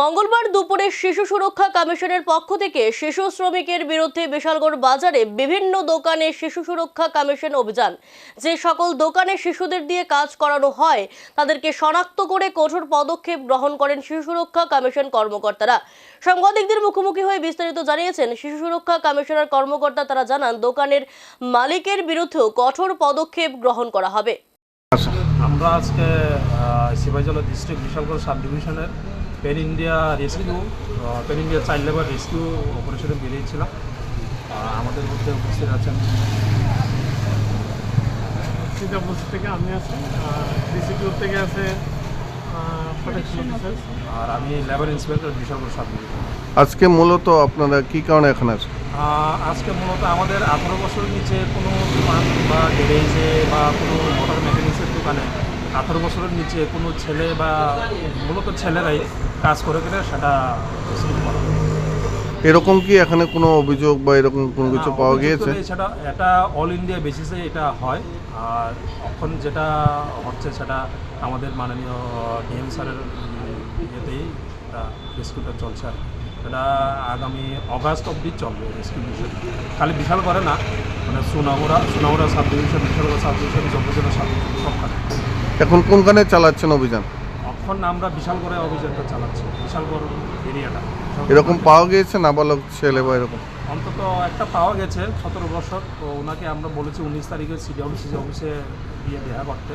মঙ্গলবার দুপুরে শিশু সুরক্ষা কমিশনের পক্ষ থেকে শিশু শ্রমিকের বিরুদ্ধে বিশালগড় বাজারে বিভিন্ন দোকানে শিশু সুরক্ষা কমিশন অভিযান। যে সকল দোকানে শিশুদের দিয়ে কাজ করানো হয়, তাদেরকে শনাক্ত করে কঠোর পদক্ষেপ গ্রহণ করেন শিশু সুরক্ষা কমিশন কর্মকর্তারা। সাংবাদিকদের মুখোমুখি হয়ে বিস্তারিত জানিয়েছেন, শিশু সুরক্ষা কমিশনের কর্মকর্তা তারা জানান, দোকানের মালিকের বিরুদ্ধেও কঠোর পদক্ষেপ গ্রহণ করা হবে। আমরা আজকে সিপাহীজলা ডিস্ট্রিক্ট বিশালগড় সাব ডিভিশনের pen India rescue pen India child labour rescue অপারেশনে বেরিয়েছিলাম। আমাদের মধ্যে উপস্থিত আছেন সিঙ্গাপুর থেকে আমি আছি। থেকে আছে আর আমি লেবার ইন্সপেক্টর বিশালগড় সাব আজকে মূলত আপনারা কি কারণে এখানে আছেন? আজকে মূলত আমাদের আঠারো বছর নিচে কোনো দোকান বা গ্যারেজে বা কোনো মোটর মেকানিক্সের দোকানে আঠারো বছরের নিচে কোনো ছেলে বা মূলত ছেলেরাই কাজ করে গেলে সেটা। এরকম কি এখানে কোনো অভিযোগ বা এরকম কোনো কিছু পাওয়া গিয়েছে সেটা এটা অল ইন্ডিয়া বেসিসে এটা হয় আর এখন যেটা হচ্ছে সেটা আমাদের মাননীয় ডিএম স্যারের ইয়েতেই এটা রেস্কিউটা চলছে আর। এটা আগামী অগাস্ট অবধি চলবে রেস্কিউ মিশন খালি বিশাল করে না মানে Sonamura Sonamura sub division Bishalgarh sub division Jampuijala sub division সবখানে এখন কোনখানে চালাচ্ছেন অভিযান? এখন আমরা বিশাল করে অভিযানটা চালাচ্ছি বিশাল বড় এরিয়াটা। এরকম পাওয়া গিয়েছে নাবালক ছেলে বা এরকম? অন্তত একটা পাওয়া গেছে সতেরো বছর। তো ওনাকে আমরা বলেছি উনিশ তারিখে সিডিউসি অফিসে গিয়ে দেখা করতে